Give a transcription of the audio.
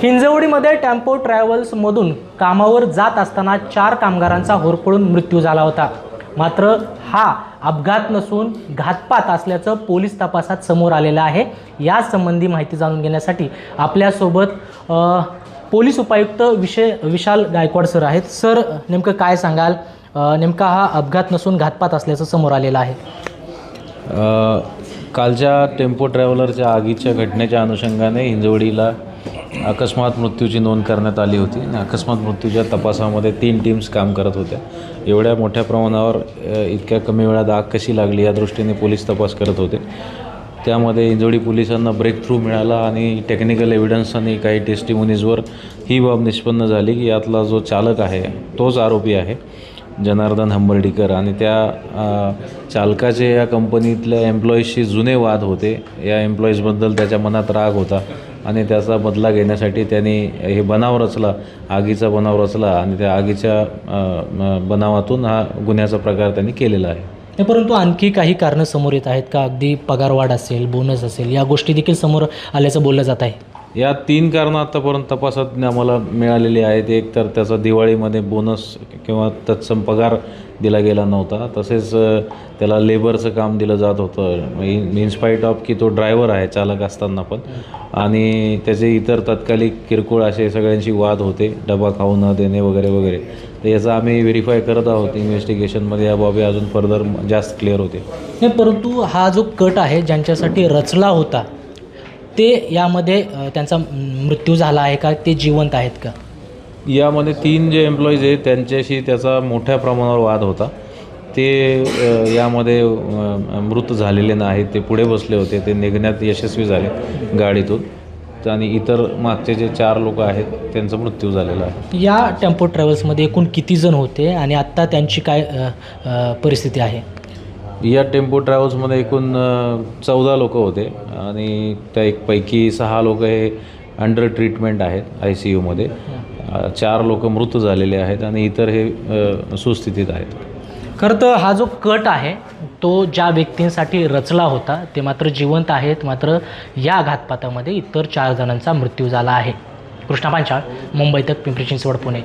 हिंजवडीमध्ये tempo ट्रॅव्हल्समधून कामावर जात असताना चार कामगारांचा होरपळून मृत्यू झाला होता. मात्र हा अपघात नसून घातपात असल्याचं पोलीस तपासात समोर आलेलं आहे. यासंबंधी माहिती जाणून घेण्यासाठी आपल्यासोबत पोलीस उपायुक्त विषय विशाल गायकवाड सर आहेत. सर नेमकं काय सांगाल? नेमका हा अपघात नसून घातपात असल्याचं समोर आलेलं आहे. कालच्या टेम्पो ट्रॅव्हलरच्या आगीच्या घटनेच्या अनुषंगाने हिंजवडीला अकस्मात मृत्यूची नोंद करण्यात आली होती आणि अकस्मात मृत्यूच्या तपासामध्ये तीन टीम्स काम करत होत्या. एवढ्या मोठ्या प्रमाणावर इतक्या कमी वेळात आग कशी लागली या दृष्टीने पोलीस तपास करत होते. त्यामध्ये इंजोडी पोलिसांना ब्रेक थ्रू मिळाला आणि टेक्निकल एव्हिडन्स आणि काही टेस्टिमोनीजवर ही बाब निष्पन्न झाली की यातला जो चालक आहे तोच आरोपी आहे जनार्दन हंबर्डीकर. आणि त्या चालकाचे या कंपनीतल्या एम्प्लॉईजशी जुने वाद होते. या एम्प्लॉईजबद्दल त्याच्या मनात राग होता. आणि त्याचा बदला घेण्यासाठी त्यांनी हे बनाव रचला आगीचा बनाव रचला आणि त्या आगीच्या बनावातून हा गुन्ह्याचा प्रकार त्यांनी केलेला आहे. परंतु आणखी काही कारणं समोर येत आहेत का? अगदी पगारवाढ असेल बोनस असेल या गोष्टी देखील समोर आल्याचं बोललं जात आहे. या तीन कारणं आत्तापर्यंत तपासात आम्हाला मिळालेली आहेत. एक तर त्याचा दिवाळीमध्ये बोनस किंवा तत्सम पगार दिला गेला नव्हता. तसेच त्याला लेबरचं काम दिलं जात होतं. इन इन्स्पाईट ऑफ की तो ड्रायव्हर आहे चालक असताना पण. आणि त्याचे इतर तत्कालिक किरकोळ असे सगळ्यांशी वाद होते. डबा खाऊ न देणे वगैरे वगैरे. तर याचं आम्ही व्हेरीफाय करत आहोत. इन्व्हेस्टिगेशनमध्ये या बाबी अजून फर्दर जास्त क्लिअर होते नाही परंतु हा जो कट आहे ज्यांच्यासाठी रचला होता ते यामध्ये त्यांचा मृत्यू झाला आहे का? ते जिवंत आहेत का? यामध्ये तीन जे एम्प्लॉईज आहेत त्यांच्याशी त्याचा मोठ्या प्रमाणावर वाद होता. ते यामध्ये मृत झालेले नाहीत ते पुढे बसले होते. ते निघण्यात यशस्वी झाले गाडीतून. आणि इतर मागचे जे चार लोक आहेत त्यांचा मृत्यू झालेला आहे. या टेम्पो ट्रॅव्हल्समध्ये एकूण किती जण होते? आणि आत्ता त्यांची काय परिस्थिती आहे? या टेम्पो ट्रॅव्हल्समध्ये एकूण चौदा लोक होते आणि त्या एक पैकी सहा लोक हे अंडर ट्रीटमेंट आहेत आय सी यूमध्ये. चार लोक मृत झालेले आहेत आणि इतर हे सुस्थितीत आहेत. खरं तर हा जो कट आहे तो ज्या व्यक्तींसाठी रचला होता ते मात्र जिवंत आहेत. मात्र या घातपातामध्ये इतर चार जणांचा मृत्यू झाला आहे. कृष्णा पांचाळ मुंबई तक पिंपरी चिंचवड पुणे.